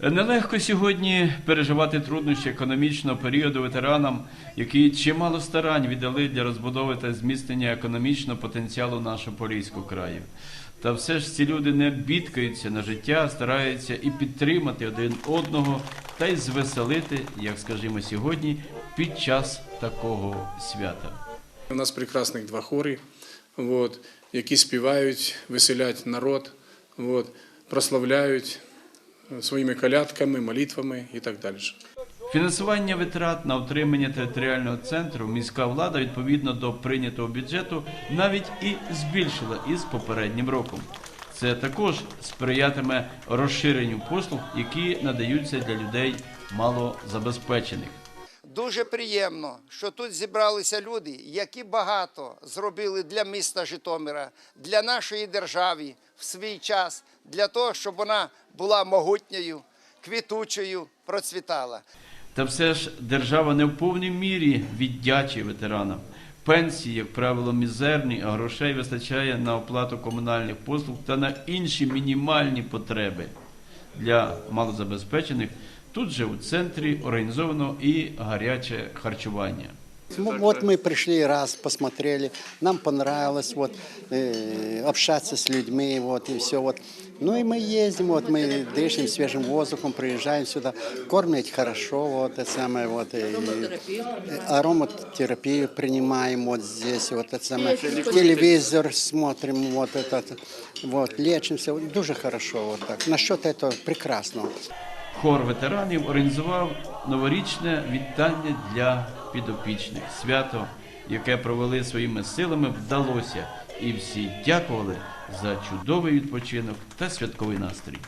Нелегко сьогодні переживати труднощі економічного періоду ветеранам, які чимало старань віддали для розбудови та зміцнення економічного потенціалу нашого Поліського краю. Та все ж ці люди не бідкаються на життя, стараються і підтримати один одного та й звеселити, як скажімо сьогодні, під час такого свята. У нас прекрасних два хори, от, які співають, веселять народ, от, прославляють своїми колядками, молитвами і так далі. Фінансування витрат на утримання територіального центру міська влада відповідно до прийнятого бюджету навіть і збільшила із попереднім роком. Це також сприятиме розширенню послуг, які надаються для людей малозабезпечених. Дуже приємно, що тут зібралися люди, які багато зробили для міста Житомира, для нашої держави в свій час, для того, щоб вона була могутньою, квітучою, процвітала. Та все ж держава не в повній мірі віддячує ветеранам. Пенсії, як правило, мізерні, а грошей вистачає на оплату комунальних послуг та на інші мінімальні потреби для малозабезпечених. Тут же у центрі організовано і гаряче харчування. Ну, вот мы пришли раз, посмотрели, нам понравилось вот э, общаться с людьми, вот и все вот. Ну и мы ездим, вот мы дышим свежим воздухом, приезжаем сюда, кормят хорошо, вот это самое вот. И, э, ароматерапию принимаем вот здесь, вот это самое. Телевизор смотрим, вот этот, вот лечимся, вот, дуже хорошо вот так. Насчет этого прекрасно. Хор ветеранів організував новорічне вітання для підопічних. Свято, яке провели своїми силами, вдалося, і всі дякували за чудовий відпочинок та святковий настрій.